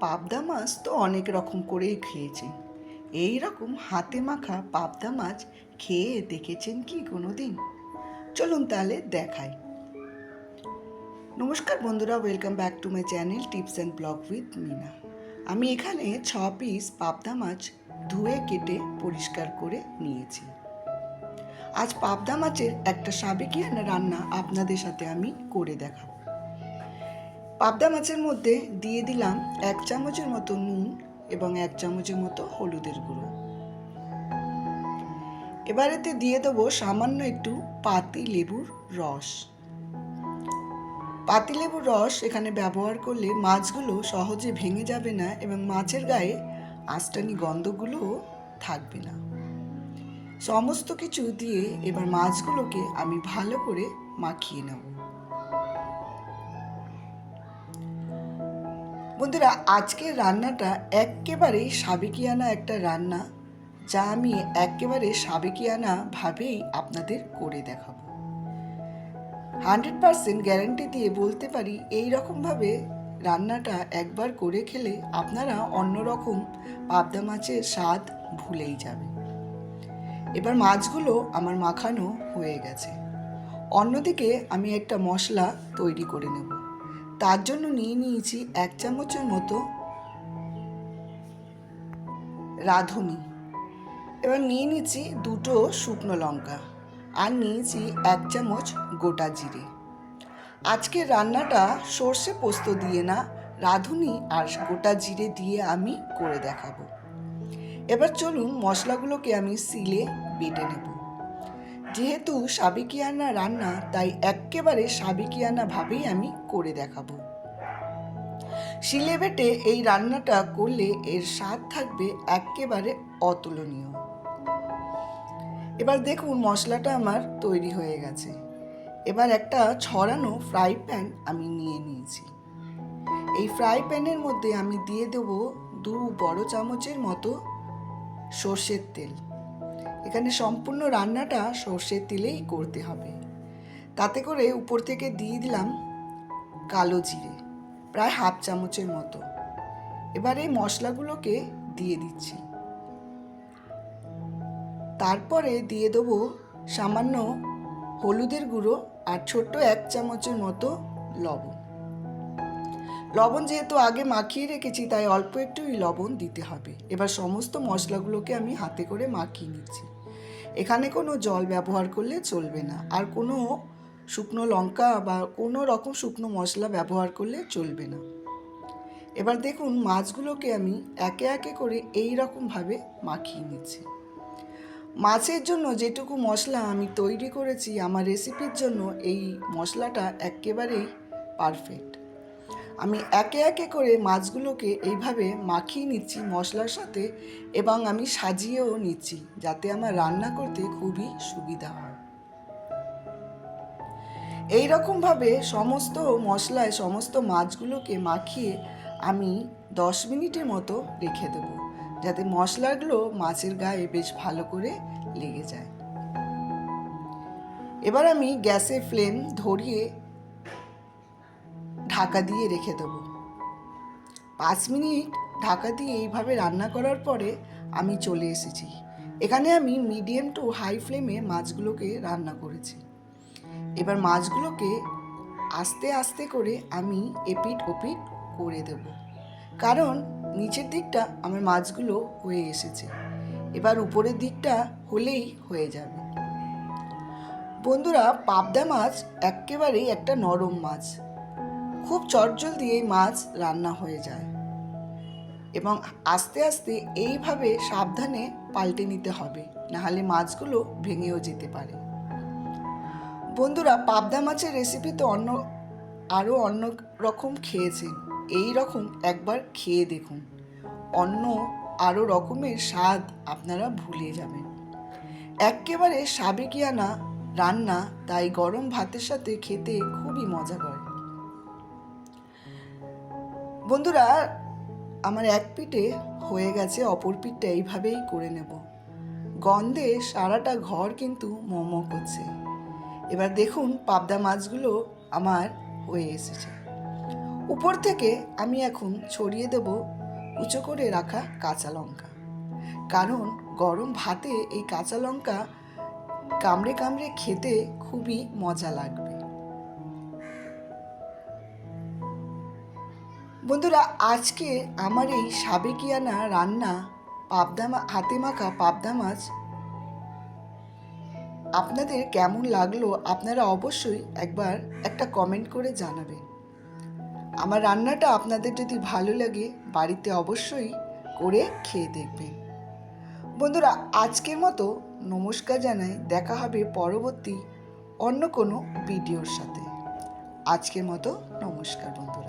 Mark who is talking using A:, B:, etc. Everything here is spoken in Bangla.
A: পাবদা মাছ তো অনেক রকম করেই খেয়েছেন এই রকম হাতে মাখা পাবদা মাছ খেয়ে দেখেছেন কি কোনো দিন চলুন তাহলে দেখাই। নমস্কার বন্ধুরা welcome back to my channel tips and blog with Mina আমি এখানে ছ পিস পাবদা মাছ ধুয়ে কেটে পরিষ্কার করে নিয়েছি। আজ পাবদা মাছের একটা সাবেকিয়ানা রান্না আপনাদের সাথে আমি করে দেখাবো। পাবদা মাছের মধ্যে দিয়ে দিলাম এক চামচের মতো নুন এবং এক চামচের মতো হলুদের গুঁড়ো। এবারেতে দিয়ে দেবো সামান্য একটু পাতি লেবুর রস। পাতি লেবুর রস এখানে ব্যবহার করলে মাছগুলো সহজে ভেঙে যাবে না এবং মাছের গায়ে আষ্টানি গন্ধগুলোও থাকবে না। সমস্ত কিছু দিয়ে এবার মাছগুলোকে আমি ভালো করে মাখিয়ে নেব। বন্ধুরা, আজকের রান্নাটা একেবারেই সাবেকিয়ানা একটা রান্না, যা আমি একেবারে সাবেকিয়ানা ভাবেই আপনাদের করে দেখাবো। হান্ড্রেড পারসেন্ট গ্যারান্টি দিয়ে বলতে পারি, এই রকমভাবে রান্নাটা একবার করে খেলে আপনারা অন্যরকম পাবদা মাছের স্বাদ ভুলেই যাবে এবার মাছগুলো আমার মাখানো হয়ে গেছে। অন্যদিকে আমি একটা মশলা তৈরি করে নেব। তার জন্য নিয়ে নিয়েছি এক চামচের মতো রাঁধুনি। এবার নিয়ে নিয়েছি দুটো শুকনো লঙ্কা আর নিয়েছি এক চামচ গোটা জিরে। আজকে রান্নাটা সর্ষে পোস্ত দিয়ে না, রাঁধুনি আর গোটা জিরে দিয়ে আমি করে দেখাবো। এবার চলুন মশলাগুলোকে আমি সিলে বেটে নেব। যেহেতু সাবিকিয়ানা রান্না, তাই একেবারে সাবিকিয়ানা ভাবেই আমি করে দেখাবো। শিলে বেটে এই রান্নাটা করলে এর স্বাদ থাকবে একেবারে অতুলনীয়। এবার দেখুন মশলাটা আমার তৈরি হয়ে গেছে। এবার একটা ছড়ানো ফ্রাই প্যান আমি নিয়ে নিয়েছি। এই ফ্রাই প্যানের মধ্যে আমি দিয়ে দেব দু বড় চামচের মতো সর্ষের তেল। এখানে সম্পূর্ণ রান্নাটা সর্ষের তেলেই করতে হবে। তাতে করে উপর থেকে দিয়ে দিলাম কালো জিরে, প্রায় হাফ চামচের মতো। এবার এই মশলাগুলোকে দিয়ে দিচ্ছি। তারপরে দিয়ে দেবো সামান্য হলুদের গুঁড়ো আর ছোট্ট এক চামচের মতো লবণ। লবণ যেহেতু আগে মাখিয়ে রেখেছি, তাই অল্প একটুই লবণ দিতে হবে। এবার সমস্ত মশলাগুলোকে আমি হাতে করে মাখিয়ে নিচ্ছি। এখানে কোনো জল ব্যবহার করলে চলবে না। আর কোনো শুকনো লঙ্কা বা কোনো রকম শুকনো মশলা ব্যবহার করলে চলবে না। এবার দেখুন, মাছগুলোকে আমি একে একে করে এই রকমভাবে মাখিয়ে নিচ্ছি। মাছের জন্য যেটুকু মশলা আমি তৈরি করেছি, আমার রেসিপির জন্য এই মশলাটা একেবারেই পারফেক্ট আমি একে একে করে মাছগুলোকে এইভাবে মাখিয়ে নিচ্ছি মশলার সাথে এবং আমি সাজিয়েও নিচ্ছি যাতে আমার রান্না করতে খুবই সুবিধা হয়। এই রকমভাবে সমস্ত মশলায় সমস্ত মাছগুলোকে মাখিয়ে আমি দশ মিনিটের মতো রেখে দেবো যাতে মশলাগুলো মাছের গায়ে বেশ ভালো করে লেগে যায়। এবার আমি গ্যাসের ফ্লেম ধরিয়ে ঢাকা দিয়ে রেখে দেবো। পাঁচ মিনিট ঢাকা দিয়ে এইভাবে রান্না করার পরে আমি চলে এসেছি। এখানে আমি মিডিয়াম টু হাই ফ্লেমে মাছগুলোকে রান্না করেছি। এবার মাছগুলোকে আস্তে আস্তে করে আমি এপিট ওপিট করে দেব। কারণ নিচের দিকটা আমার মাছগুলো হয়ে এসেছে। এবার উপরের দিকটা হলেই হয়ে যাবে। বন্ধুরা, পাবদা মাছ একেবারেই একটা নরম মাছ। খুব চটজল দিয়ে মাছ রান্না হয়ে যায়। এবং আস্তে আস্তে এইভাবে সাবধানে পাল্টে নিতে হবে, নাহলে মাছগুলো ভেঙেও যেতে পারে। বন্ধুরা, পাবদা মাছের রেসিপি তো অন্য আরও অন্য রকম খেয়েছেন। এই রকম একবার খেয়ে দেখুন। অন্য আরও রকমের স্বাদ আপনারা ভুলে যাবেন। একেবারে সাবেকিয়ানা রান্না, তাই গরম ভাতের সাথে খেতে খুবই মজা করে বন্ধুরা, আমার এক পিঠে হয়ে গেছে অপর পিঠটা এইভাবেই করে নেব। গন্ধে সারাটা ঘর কিন্তু মোমো করছে। এবার দেখুন পাবদা মাছগুলো আমার হয়ে এসেছে। উপর থেকে আমি এখন ছড়িয়ে দেব উঁচু করে রাখা কাঁচা লঙ্কা। কারণ গরম ভাতে এই কাঁচা লঙ্কা কামড়ে কামড়ে খেতে খুবই মজা লাগবে। বন্ধুরা, আজকে আমার এই সাবেকিয়ানা রান্না পাবদা হাতে মাখা পাবদা মাছ। আপনাদের কেমন লাগল আপনারা অবশ্যই একবার একটা কমেন্ট করে জানাবেন। আমার রান্নাটা আপনাদের যদি ভালো লাগে, বাড়িতে অবশ্যই করে খেয়ে দেখবেন। বন্ধুরা, আজকের মতো নমস্কার জানাই। দেখা হবে পরবর্তী অন্য কোনো ভিডিওর সাথে। আজকের মতো নমস্কার বন্ধু